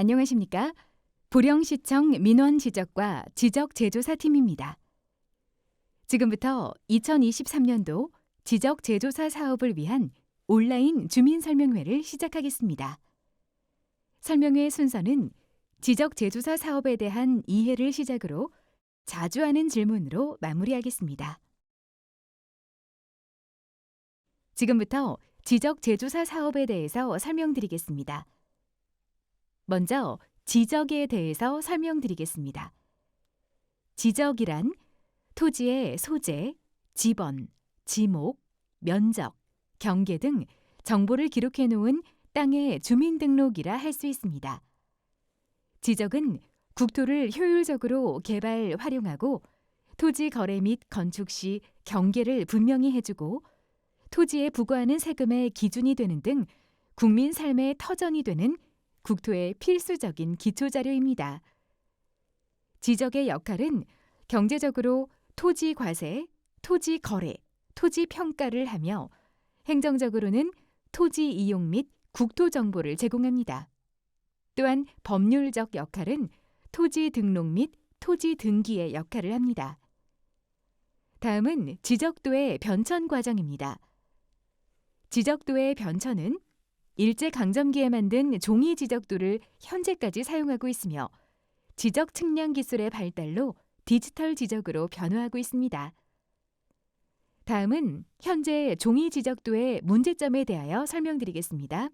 안녕하십니까? 보령시청 민원 지적과 지적 제조사팀입니다. 지금부터 2023년도 지적 제조사 사업을 위한 온라인 주민 설명회를 시작하겠습니다. 설명회 순서는 지적 제조사 사업에 대한 이해를 시작으로 자주 하는 질문으로 마무리하겠습니다. 지금부터 지적 제조사 사업에 대해서 설명드리겠습니다. 먼저 지적에 대해서 설명드리겠습니다. 지적이란 토지의 소재, 지번, 지목, 면적, 경계 등 정보를 기록해 놓은 땅의 주민등록이라 할 수 있습니다. 지적은 국토를 효율적으로 개발, 활용하고 토지 거래 및 건축 시 경계를 분명히 해주고 토지에 부과하는 세금의 기준이 되는 등 국민 삶의 터전이 되는 국토의 필수적인 기초 자료입니다. 지적의 역할은 경제적으로 토지 과세, 토지 거래, 토지 평가를 하며 행정적으로는 토지 이용 및 국토 정보를 제공합니다. 또한 법률적 역할은 토지 등록 및 토지 등기의 역할을 합니다. 다음은 지적도의 변천 과정입니다. 지적도의 변천은 일제 강점기에 만든 종이 지적도를 현재까지 사용하고 있으며 지적 측량 기술의 발달로 디지털 지적으로 변화하고 있습니다. 다음은 현재 종이 지적도의 문제점에 대하여 설명드리겠습니다.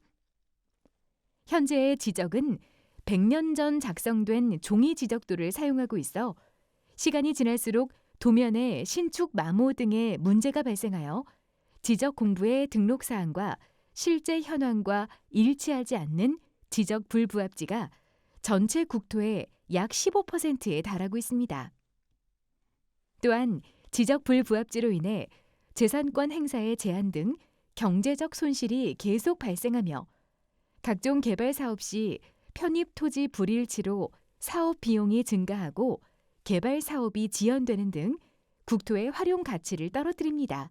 현재의 지적은 100년 전 작성된 종이 지적도를 사용하고 있어 시간이 지날수록 도면에 신축 마모 등의 문제가 발생하여 지적 공부의 등록 사항과 실제 현황과 일치하지 않는 지적 불부합지가 전체 국토의 약 15%에 달하고 있습니다. 또한 지적 불부합지로 인해 재산권 행사의 제한 등 경제적 손실이 계속 발생하며 각종 개발 사업 시 편입 토지 불일치로 사업 비용이 증가하고 개발 사업이 지연되는 등 국토의 활용 가치를 떨어뜨립니다.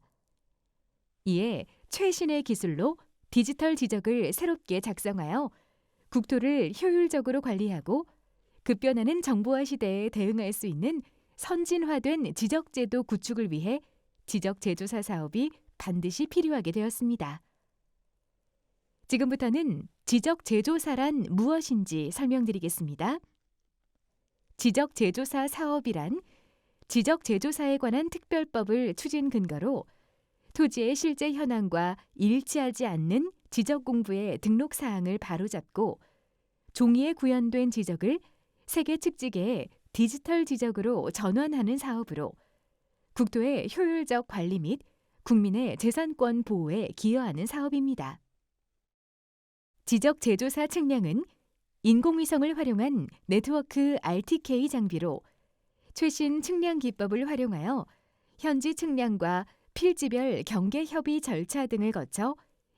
이에 최신의 기술로 디지털 지적을 새롭게 작성하여 국토를 효율적으로 관리하고 급변하는 정보화 시대에 대응할 수 있는 선진화된 지적제도 구축을 위해 지적제조사 사업이 반드시 필요하게 되었습니다. 지금부터는 지적제조사란 무엇인지 설명드리겠습니다. 지적제조사 사업이란 지적제조사에 관한 특별법을 추진 근거로 토지의 실제 현황과 일치하지 않는 지적 공부의 등록 사항을 바로잡고 종이에 구현된 지적을 세계 측지계에 디지털 지적으로 전환하는 사업으로 국토의 효율적 관리 및 국민의 재산권 보호에 기여하는 사업입니다. 지적 제조사 측량은 인공위성을 활용한 네트워크 RTK 장비로 최신 측량 기법을 활용하여 현지 측량과 필지별 경계 협의 절차 등을 거쳐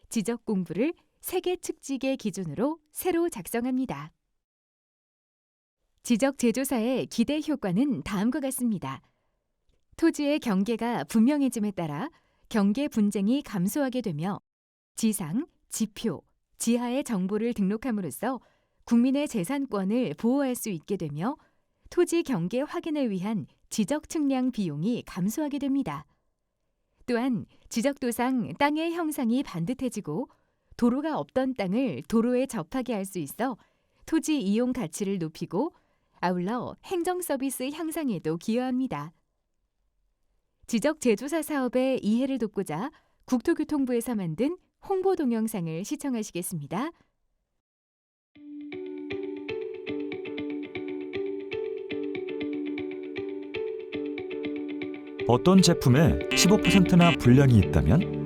지적 공부를 세계 측지계 기준으로 새로 작성합니다. 지적 제조사의 기대 효과는 다음과 같습니다. 토지의 경계가 분명해짐에 따라 경계 분쟁이 감소하게 되며 지상, 지표, 지하의 정보를 등록함으로써 국민의 재산권을 보호할 수 있게 되며 토지 경계 확인을 위한 지적 측량 비용이 감소하게 됩니다. 또한 지적도상 땅의 형상이 반듯해지고 도로가 없던 땅을 도로에 접하게 할 수 있어 토지 이용 가치를 높이고 아울러 행정 서비스 향상에도 기여합니다. 지적 제조사 사업의 이해를 돕고자 국토교통부에서 만든 홍보 동영상을 시청하시겠습니다. 어떤 제품에 15%나 불량이 있다면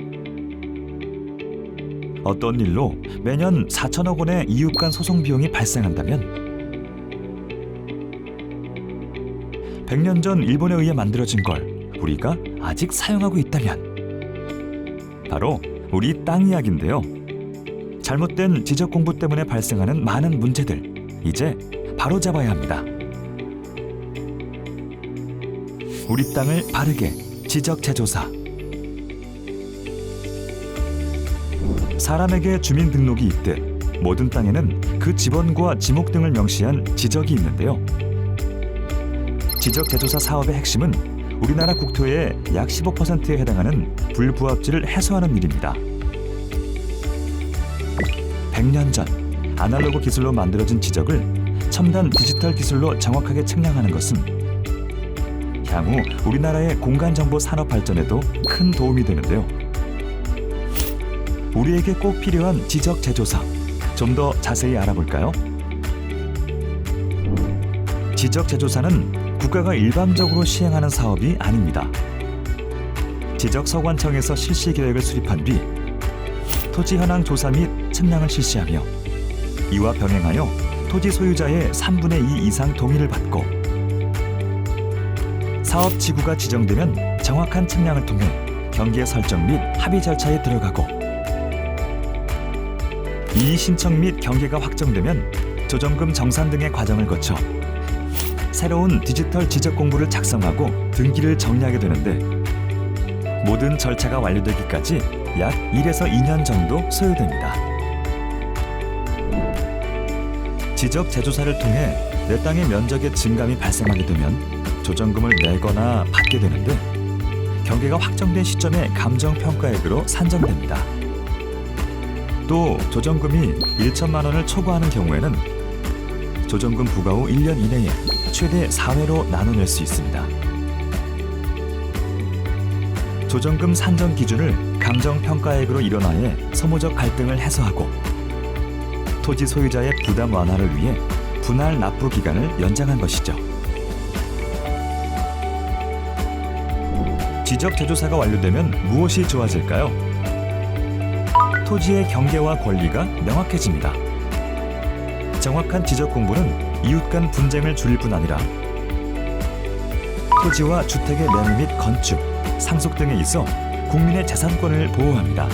어떤 일로 매년 4천억 원의 이웃 간 소송 비용이 발생한다면 100년 전 일본에 의해 만들어진 걸 우리가 아직 사용하고 있다면 바로 우리 땅 이야기인데요. 잘못된 지적 공부 때문에 발생하는 많은 문제들 이제 바로 잡아야 합니다. 우리 땅을 바르게 지적 재조사. 사람에게 주민등록이 있듯 모든 땅에는 그 지번과 지목 등을 명시한 지적이 있는데요. 지적 제조사 사업의 핵심은 우리나라 국토의 약 15%에 해당하는 불부합지를 해소하는 일입니다. 100년 전 아날로그 기술로 만들어진 지적을 첨단 디지털 기술로 정확하게 측량하는 것은 향후 우리나라의 공간 정보 산업 발전에도 큰 도움이 되는데요. 우리에게 꼭 필요한 지적 제조사 좀 더 자세히 알아볼까요? 지적 제조사는 국가가 일방적으로 시행하는 사업이 아닙니다. 지적 서관청에서 실시 계획을 수립한 뒤 토지 현황 조사 및 측량을 실시하며 이와 병행하여 토지 소유자의 3분의 2 이상 동의를 받고 사업 지구가 지정되면 정확한 측량을 통해 경계 설정 및 합의 절차에 들어가고 이의 신청 및 경계가 확정되면 조정금 정산 등의 과정을 거쳐 새로운 디지털 지적 공부를 작성하고 등기를 정리하게 되는데 모든 절차가 완료되기까지 약 1에서 2년 정도 소요됩니다. 지적 제조사를 통해 내 땅의 면적의 증감이 발생하게 되면 조정금을 내거나 받게 되는데 경계가 확정된 시점에 감정 평가액으로 산정됩니다. 또 조정금이 1천만 원을 초과하는 경우에는 조정금 부과 후 1년 이내에 최대 4회로 나눠낼 수 있습니다. 조정금 산정 기준을 감정 평가액으로 일원화해 소모적 갈등을 해소하고 토지 소유자의 부담 완화를 위해 분할 납부 기간을 연장한 것이죠. 지적 제조사가 완료되면 무엇이 좋아질까요? 토지의 경계와 권리가 명확해집니다. 정확한 지적 공부는 이웃 간 분쟁을 줄일 뿐 아니라 토지와 주택의 매매 및 건축, 상속 등에 있어 국민의 재산권을 보호합니다.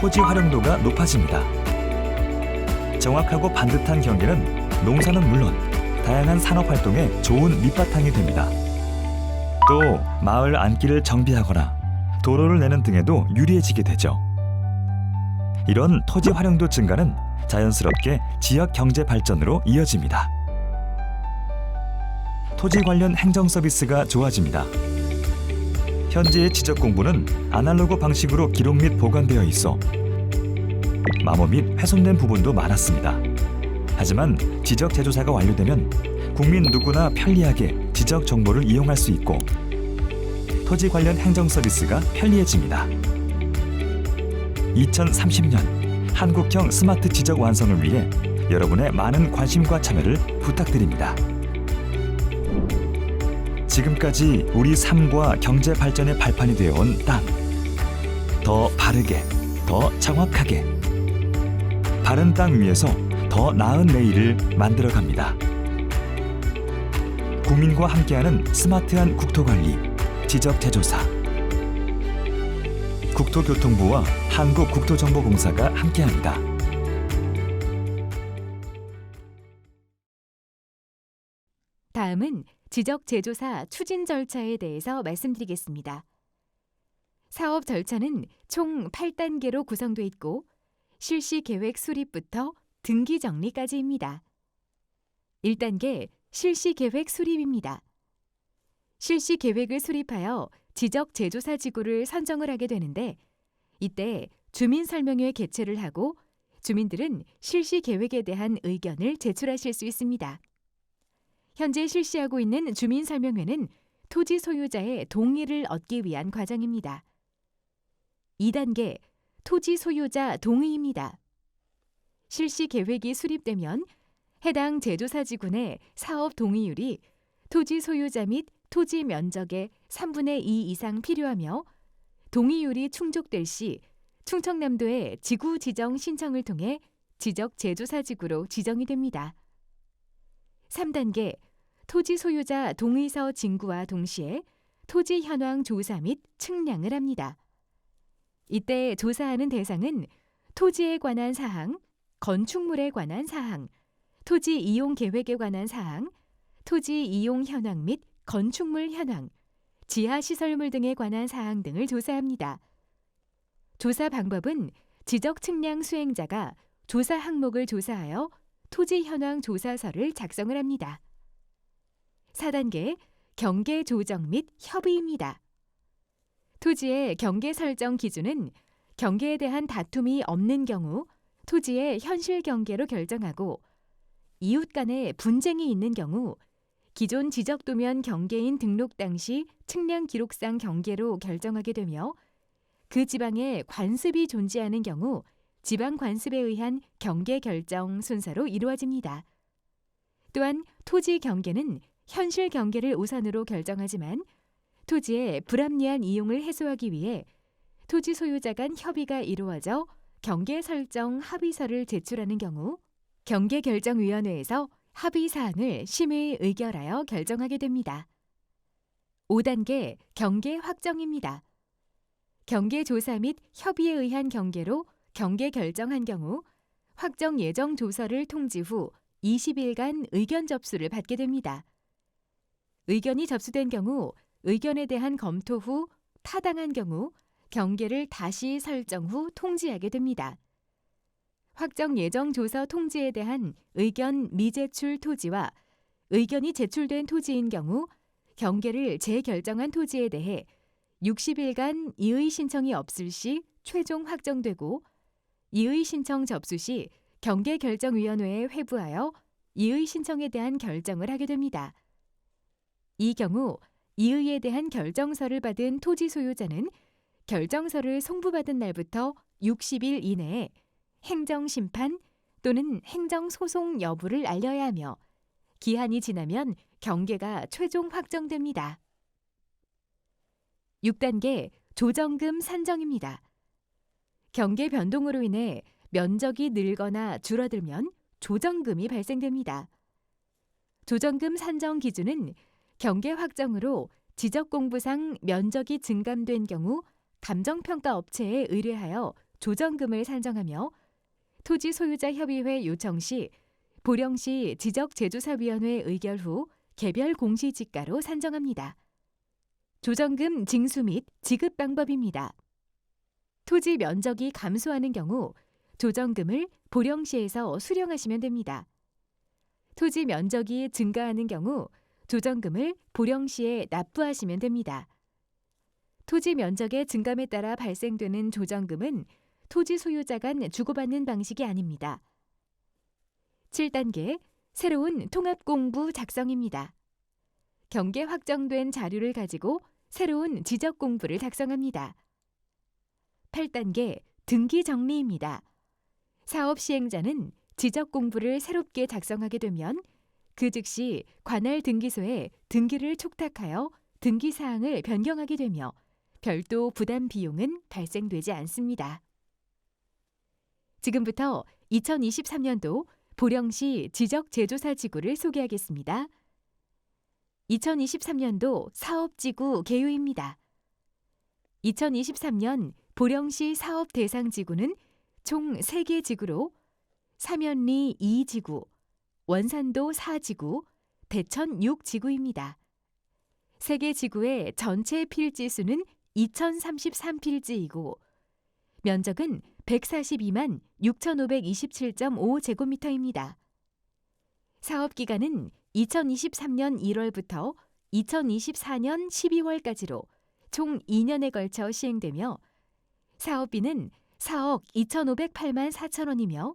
토지 활용도가 높아집니다. 정확하고 반듯한 경계는 농사는 물론 다양한 산업 활동에 좋은 밑바탕이 됩니다. 또 마을 안길을 정비하거나 도로를 내는 등에도 유리해지게 되죠. 이런 토지 활용도 증가는 자연스럽게 지역 경제 발전으로 이어집니다. 토지 관련 행정 서비스가 좋아집니다. 현재의 지적 공부는 아날로그 방식으로 기록 및 보관되어 있어 마모 및 훼손된 부분도 많았습니다. 하지만 지적 제조사가 완료되면 국민 누구나 편리하게 지적 정보를 이용할 수 있고 토지 관련 행정 서비스가 편리해집니다. 2030년 한국형 스마트 지적 완성을 위해 여러분의 많은 관심과 참여를 부탁드립니다. 지금까지 우리 삶과 경제 발전의 발판이 되어 온 땅. 더 바르게, 더 정확하게. 바른 땅 위에서 더 나은 내일을 만들어 갑니다. 국민과 함께하는 스마트한 국토관리, 지적제조사. 국토교통부와 한국국토정보공사가 함께합니다. 다음은 지적 제조사 추진 절차에 대해서 말씀드리겠습니다. 사업 절차는 총 8단계로 구성돼 있고 실시 계획 수립부터 등기 정리까지입니다. 1단계 실시 계획 수립입니다. 실시 계획을 수립하여 지적 제조사 지구를 선정을 하게 되는데 이때 주민 설명회 개최를 하고 주민들은 실시 계획에 대한 의견을 제출하실 수 있습니다. 현재 실시하고 있는 주민 설명회는 토지 소유자의 동의를 얻기 위한 과정입니다. 2단계 토지 소유자 동의입니다. 실시 계획이 수립되면 해당 제조사 지구내 사업 동의율이 토지 소유자 및 토지 면적의 3분의 2 이상 필요하며 동의율이 충족될 시 충청남도의 지구 지정 신청을 통해 지적 제조사 지구로 지정이 됩니다. 3단계 토지 소유자 동의서 진구와 동시에 토지 현황 조사 및 측량을 합니다. 이때 조사하는 대상은 토지에 관한 사항, 건축물에 관한 사항, 토지 이용 계획에 관한 사항, 토지 이용 현황 및 건축물 현황, 지하 시설물 등에 관한 사항 등을 조사합니다. 조사 방법은 지적 측량 수행자가 조사 항목을 조사하여 토지 현황 조사서를 작성을 합니다. 4단계 경계 조정 및 협의입니다. 토지의 경계 설정 기준은 경계에 대한 다툼이 없는 경우 토지의 현실 경계로 결정하고 이웃 간에 분쟁이 있는 경우 기존 지적 도면 경계인 등록 당시 측량 기록상 경계로 결정하게 되며 그 지방에 관습이 존재하는 경우 지방 관습에 의한 경계 결정 순서로 이루어집니다. 또한 토지 경계는 현실 경계를 우선으로 결정하지만 토지의 불합리한 이용을 해소하기 위해 토지 소유자 간 협의가 이루어져 경계 설정 합의서를 제출하는 경우 경계결정위원회에서 합의 사항을 심의 의결하여 결정하게 됩니다. 5단계 경계 확정입니다. 경계 조사 및 협의에 의한 경계로 경계 결정한 경우 확정 예정 조서를 통지 후 20일간 의견 접수를 받게 됩니다. 의견이 접수된 경우 의견에 대한 검토 후 타당한 경우 경계를 다시 설정 후 통지하게 됩니다. 확정 예정 조서 통지에 대한 의견 미제출 토지와 의견이 제출된 토지인 경우 경계를 재결정한 토지에 대해 60일간 이의 신청이 없을 시 최종 확정되고 이의 신청 접수 시 경계 결정 위원회에 회부하여 이의 신청에 대한 결정을 하게 됩니다. 이 경우 이의에 대한 결정서를 받은 토지 소유자는 결정서를 송부받은 날부터 60일 이내에 행정심판 또는 행정소송 여부를 알려야 하며 기한이 지나면 경계가 최종 확정됩니다. 6단계 조정금 산정입니다. 경계 변동으로 인해 면적이 늘거나 줄어들면 조정금이 발생됩니다. 조정금 산정 기준은 경계 확정으로 지적 공부상 면적이 증감된 경우 감정평가 업체에 의뢰하여 조정금을 산정하며 토지 소유자 협의회 요청 시 보령시 지적제조사위원회 의결 후 개별 공시지가로 산정합니다. 조정금 징수 및 지급 방법입니다. 토지 면적이 감소하는 경우 조정금을 보령시에서 수령하시면 됩니다. 토지 면적이 증가하는 경우 조정금을 보령시에 납부하시면 됩니다. 토지 면적의 증감에 따라 발생되는 조정금은 토지 소유자 간 주고받는 방식이 아닙니다. 7단계 새로운 통합 공부 작성입니다. 경계 확정된 자료를 가지고 새로운 지적 공부를 작성합니다. 8단계 등기 정리입니다. 사업 시행자는 지적 공부를 새롭게 작성하게 되면 그 즉시 관할 등기소에 등기를 촉탁하여 등기 사항을 변경하게 되며 별도 부담 비용은 발생되지 않습니다. 지금부터 2023년도 보령시 지적 제조사 지구를 소개하겠습니다. 2023년도 사업지구 개요입니다. 2023년 보령시 사업 대상 지구는 총 3개 지구로 사면리 2지구, 원산도 4지구, 대천 6지구입니다. 3개 지구의 전체 필지 수는 2033필지이고 면적은 142만 6,527.5제곱미터입니다. 사업 기간은 2023년 1월부터 2024년 12월까지로 총 2년에 걸쳐 시행되며 사업비는 4억 2,508만 4천 원이며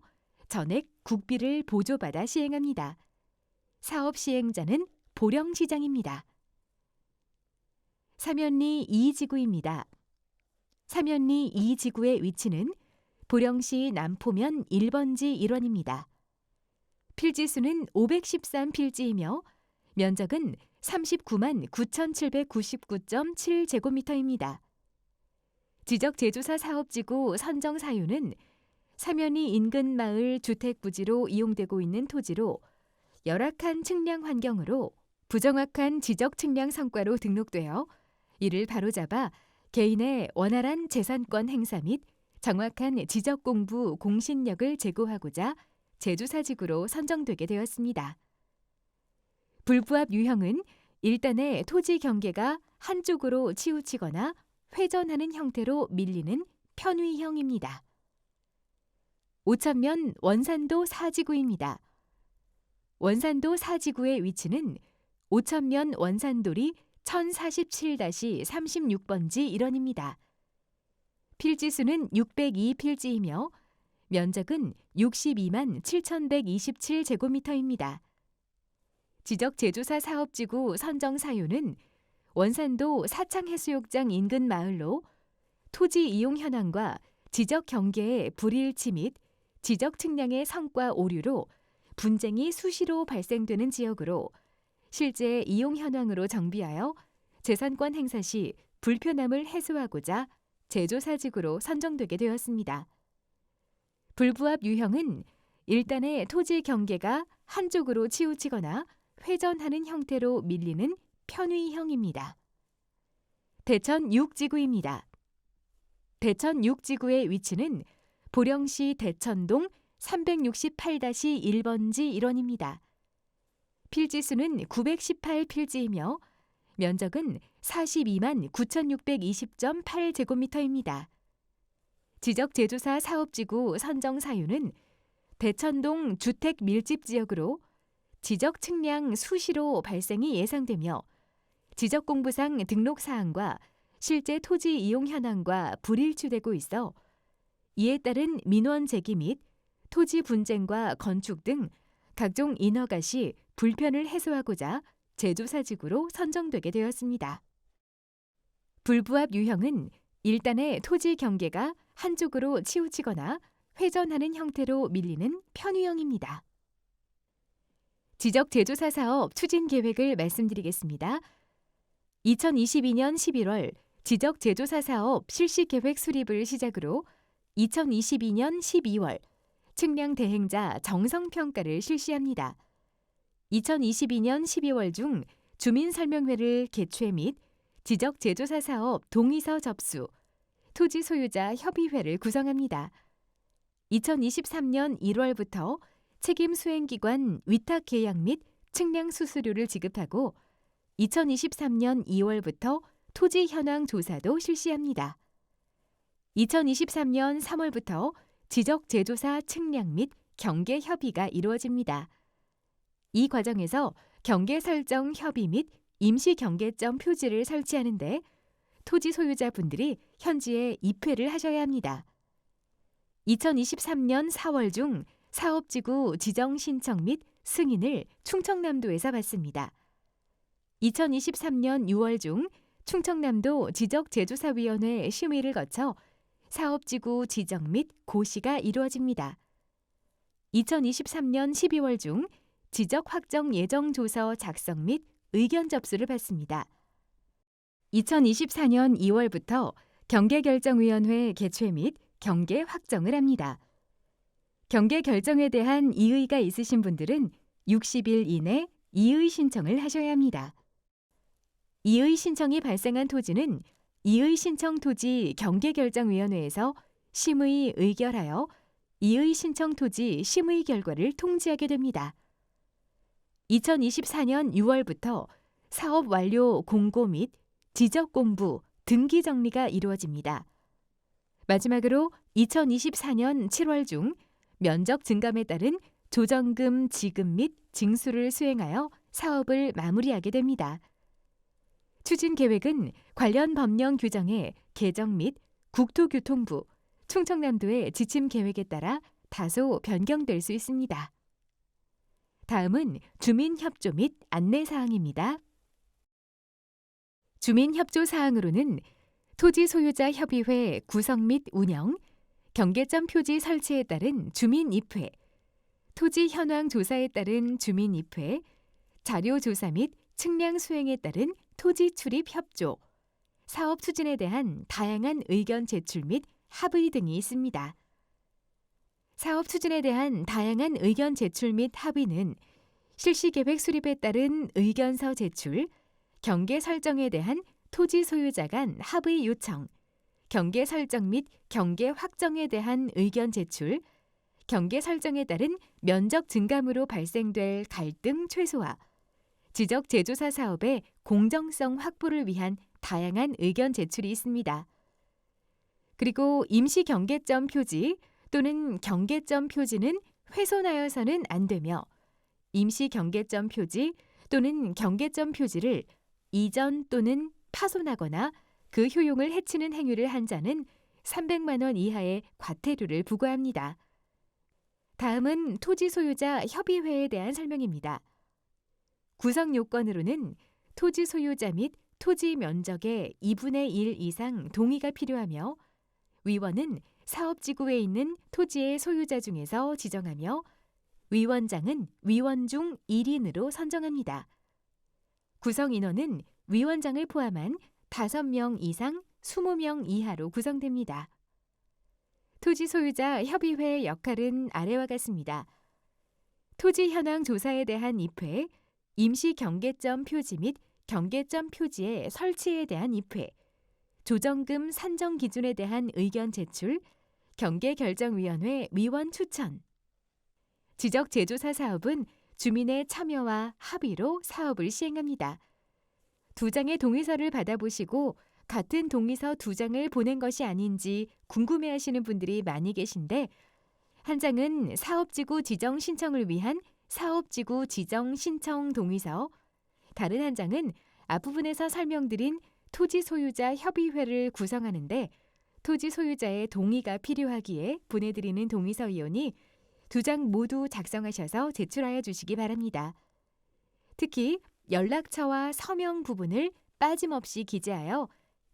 전액 국비를 보조받아 시행합니다. 사업 시행자는 보령시장입니다. 사면리 2지구입니다. 사면리 2지구의 위치는 보령시 남포면 1번지 1원입니다. 필지수는 513필지이며 면적은 39만 9,799.7제곱미터입니다. 지적 제조사 사업지구 선정 사유는 사면이 인근 마을 주택 부지로 이용되고 있는 토지로 열악한 측량 환경으로 부정확한 지적 측량 성과로 등록되어 이를 바로잡아 개인의 원활한 재산권 행사 및 정확한 지적 공부 공신력을 제고하고자 제주사직으로 선정되게 되었습니다. 불부합 유형은 일단의 토지 경계가 한쪽으로 치우치거나 회전하는 형태로 밀리는 편위형입니다. 오천면 원산도 사지구입니다. 원산도 사지구의 위치는 오천면 원산도리 1047-36번지 일원입니다. 필지수는 602필지이며 면적은 62만 7,127제곱미터입니다. 지적 제조사 사업지구 선정 사유는 원산도 사창해수욕장 인근 마을로 토지 이용 현황과 지적 경계의 불일치 및 지적 측량의 성과 오류로 분쟁이 수시로 발생되는 지역으로 실제 이용 현황으로 정비하여 재산권 행사 시 불편함을 해소하고자 제조사직으로 선정되게 되었습니다. 불부합 유형은 일단의 토지 경계가 한쪽으로 치우치거나 회전하는 형태로 밀리는 편위형입니다. 대천 6지구입니다. 대천 6지구의 위치는 보령시 대천동 368-1번지 일원입니다. 필지 수는 918필지이며 면적은 42만 9,620.8제곱미터입니다. 지적 제조사 사업지구 선정 사유는 대천동 주택 밀집 지역으로 지적 측량 수시로 발생이 예상되며 지적 공부상 등록 사항과 실제 토지 이용 현황과 불일치되고 있어 이에 따른 민원 제기 및 토지 분쟁과 건축 등 각종 인허가 시 불편을 해소하고자 제조사직으로 선정되게 되었습니다. 불부합 유형은 일단의 토지 경계가 한쪽으로 치우치거나 회전하는 형태로 밀리는 편유형입니다. 지적 제조사 사업 추진 계획을 말씀드리겠습니다. 2022년 11월 지적 제조사 사업 실시 계획 수립을 시작으로 2022년 12월 측량 대행자 정성 평가를 실시합니다. 2022년 12월 중 주민 설명회를 개최 및 지적 제조사 사업 동의서 접수, 토지 소유자 협의회를 구성합니다. 2023년 1월부터 책임 수행기관 위탁 계약 및 측량 수수료를 지급하고 2023년 2월부터 토지 현황 조사도 실시합니다. 2023년 3월부터 지적 제조사 측량 및 경계 협의가 이루어집니다. 이 과정에서 경계 설정 협의 및 임시 경계점 표지를 설치하는데 토지 소유자분들이 현지에 입회를 하셔야 합니다. 2023년 4월 중 사업지구 지정 신청 및 승인을 충청남도에서 받습니다. 2023년 6월 중 충청남도 지적제조사위원회 심의를 거쳐 사업지구 지정 및 고시가 이루어집니다. 2023년 12월 중 지적 확정 예정 조서 작성 및 의견 접수를 받습니다. 2024년 2월부터 경계결정위원회 개최 및 경계 확정을 합니다. 경계 결정에 대한 이의가 있으신 분들은 60일 이내 이의 신청을 하셔야 합니다. 이의 신청이 발생한 토지는 이의 신청 토지 경계결정위원회에서 심의 의결하여 이의 신청 토지 심의 결과를 통지하게 됩니다. 2024년 6월부터 사업 완료 공고 및 지적 공부, 등기 정리가 이루어집니다. 마지막으로 2024년 7월 중 면적 증감에 따른 조정금 지급 및 징수를 수행하여 사업을 마무리하게 됩니다. 추진 계획은 관련 법령 규정의 개정 및 국토교통부, 충청남도의 지침 계획에 따라 다소 변경될 수 있습니다. 다음은 주민협조 및 안내사항입니다. 주민협조 사항으로는 토지 소유자 협의회 구성 및 운영, 경계점 표지 설치에 따른 주민 입회, 토지 현황 조사에 따른 주민 입회, 자료 조사 및 측량 수행에 따른 토지 출입 협조, 사업 추진에 대한 다양한 의견 제출 및 합의 등이 있습니다. 사업 추진에 대한 다양한 의견 제출 및 합의는 실시 계획 수립에 따른 의견서 제출, 경계 설정에 대한 토지 소유자 간 합의 요청, 경계 설정 및 경계 확정에 대한 의견 제출, 경계 설정에 따른 면적 증감으로 발생될 갈등 최소화, 지적 제조사 사업의 공정성 확보를 위한 다양한 의견 제출이 있습니다. 그리고 임시 경계점 표지, 또는 경계점 표지는 훼손하여서는 안 되며 임시 경계점 표지 또는 경계점 표지를 이전 또는 파손하거나 그 효용을 해치는 행위를 한 자는 300만 원 이하의 과태료를 부과합니다. 다음은 토지 소유자 협의회에 대한 설명입니다. 구성 요건으로는 토지 소유자 및 토지 면적의 2분의 1 이상 동의가 필요하며 위원은 사업지구에 있는 토지의 소유자 중에서 지정하며 위원장은 위원 중 1인으로 선정합니다. 구성 인원은 위원장을 포함한 5명 이상 20명 이하로 구성됩니다. 토지 소유자 협의회의 역할은 아래와 같습니다. 토지 현황 조사에 대한 입회, 임시 경계점 표지 및 경계점 표지의 설치에 대한 입회, 조정금 산정 기준에 대한 의견 제출, 경계결정위원회 위원 추천. 지적 제조사 사업은 주민의 참여와 합의로 사업을 시행합니다. 두 장의 동의서를 받아보시고 같은 동의서 두 장을 보낸 것이 아닌지 궁금해 하시는 분들이 많이 계신데 한 장은 사업지구 지정 신청을 위한 사업지구 지정 신청 동의서, 다른 한 장은 앞부분에서 설명드린 토지 소유자 협의회를 구성하는데 토지 소유자의 동의가 필요하기에 보내드리는 동의서이오니 두장 모두 작성하셔서 제출하여 주시기 바랍니다. 특히 연락처와 서명 부분을 빠짐없이 기재하여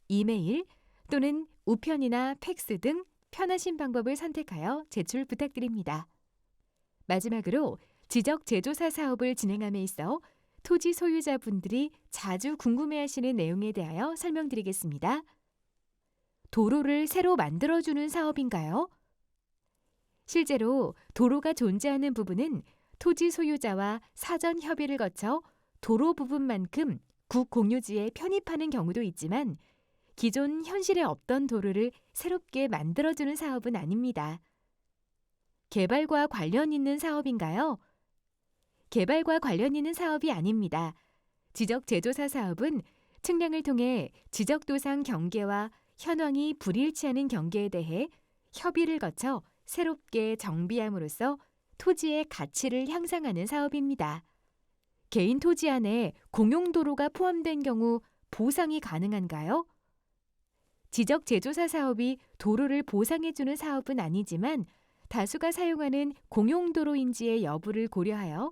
이메일 또는 우편이나 팩스 등 편하신 방법을 선택하여 제출 부탁드립니다. 마지막으로 지적 제조사 사업을 진행함에 있어 토지 소유자분들이 자주 궁금해하시는 내용에 대하여 설명드리겠습니다. 도로를 새로 만들어주는 사업인가요? 실제로 도로가 존재하는 부분은 토지 소유자와 사전 협의를 거쳐 도로 부분만큼 국 공유지에 편입하는 경우도 있지만 기존 현실에 없던 도로를 새롭게 만들어주는 사업은 아닙니다. 개발과 관련 있는 사업인가요? 개발과 관련 있는 사업이 아닙니다. 지적 제조사 사업은 측량을 통해 지적 도상 경계와 현황이 불일치하는 경계에 대해 협의를 거쳐 새롭게 정비함으로써 토지의 가치를 향상하는 사업입니다. 개인 토지 안에 공용도로가 포함된 경우 보상이 가능한가요? 지적 제조사 사업이 도로를 보상해주는 사업은 아니지만 다수가 사용하는 공용도로인지의 여부를 고려하여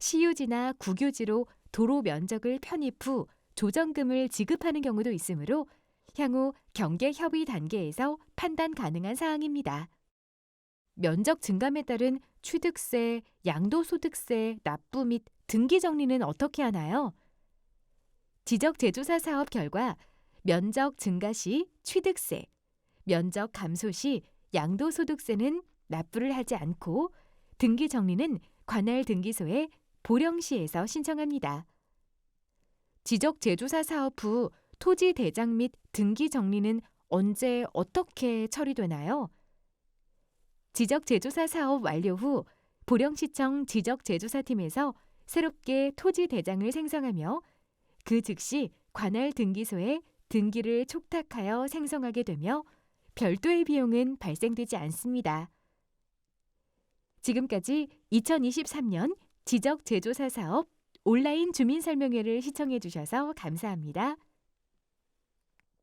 시유지나 국유지로 도로 면적을 편입 후 조정금을 지급하는 경우도 있으므로 향후 경계 협의 단계에서 판단 가능한 사항입니다. 면적 증감에 따른 취득세, 양도소득세, 납부 및 등기 정리는 어떻게 하나요? 지적 제조사 사업 결과 면적 증가 시 취득세, 면적 감소 시 양도소득세는 납부를 하지 않고 등기 정리는 관할 등기소에 보령시에서 신청합니다. 지적 제조사 사업 후 토지 대장 및 등기 정리는 언제 어떻게 처리되나요? 지적 제조사 사업 완료 후 보령시청 지적 제조사팀에서 새롭게 토지 대장을 생성하며 그 즉시 관할 등기소에 등기를 촉탁하여 생성하게 되며 별도의 비용은 발생되지 않습니다. 지금까지 2023년 지적 제조사 사업 온라인 주민 설명회를 시청해 주셔서 감사합니다.